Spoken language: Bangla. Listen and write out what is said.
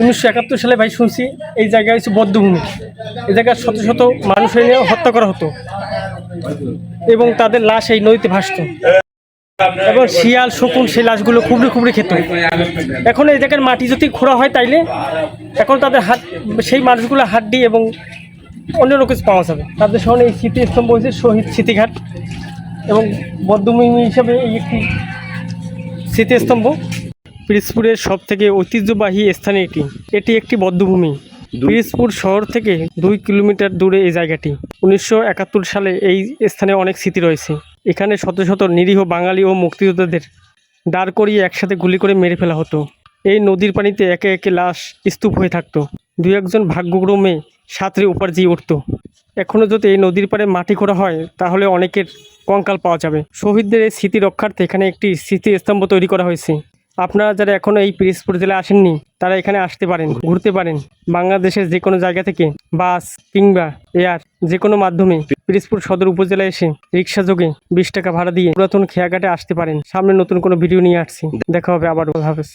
উনিশশো একাত্তর সালে ভাই শুনছি, এই জায়গায় হচ্ছে বদ্ধভূমি। এই জায়গায় শত শত মানুষ এনে হত্যা করা হতো এবং তাদের লাশ এই নদীতে ভাসতো। এবং শিয়াল, শকুন সেই লাশগুলো খুবড়ে খুবড়ে খেত। এখন এই জায়গার মাটি যদি খোঁড়া হয় তাইলে এখন তাদের হাত, সেই মানুষগুলো হাড্ডি এবং অন্য কিছু পাওয়া যাবে। তাদের সঙ্গে এই স্মৃতিস্তম্ভ হয়েছে শহীদ স্মৃতিঘাট এবং বদ্ধভূমি হিসাবে এই একটি স্মৃতিস্তম্ভ। পিরিজপুরের সব থেকে ঐতিহ্যবাহী স্থানে এটি। এটি একটি বদ্ধভূমি। পিরিজপুর শহর থেকে দুই কিলোমিটার দূরে এই জায়গাটি। উনিশশো একাত্তর সালে এই স্থানে অনেক স্মৃতি রয়েছে। এখানে শত শত নিরীহ বাঙালি ও মুক্তিযোদ্ধাদের দাঁড় করিয়ে একসাথে গুলি করে মেরে ফেলা হতো। এই নদীর পানিতে একে একে লাশ স্তূপ হয়ে থাকতো। দু একজন ভাগ্যক্রমে সাঁতরে উপার দিয়ে উঠতো। এখনও যদি এই নদীর পাড়ে মাটি খোঁড়া হয় তাহলে অনেকের কঙ্কাল পাওয়া যাবে। শহীদদের এই স্মৃতি রক্ষার্থে এখানে একটি স্মৃতিস্তম্ভ তৈরি করা হয়েছে। আপনারা যারা এখনও এই পিরিজপুর জেলায় আসেননি, তারা এখানে আসতে পারেন, ঘুরতে পারেন। বাংলাদেশের যে কোনো জায়গা থেকে বাস কিংবা এয়ার যে কোনো মাধ্যমে পিরিজপুর সদর উপজেলায় এসে রিক্সা যোগে বিশ টাকা ভাড়া দিয়ে পুরাতন খেয়াঘাটে আসতে পারেন। সামনে নতুন কোনো ভিডিও নিয়ে আসছি। দেখা হবে আবার। হাফেজ।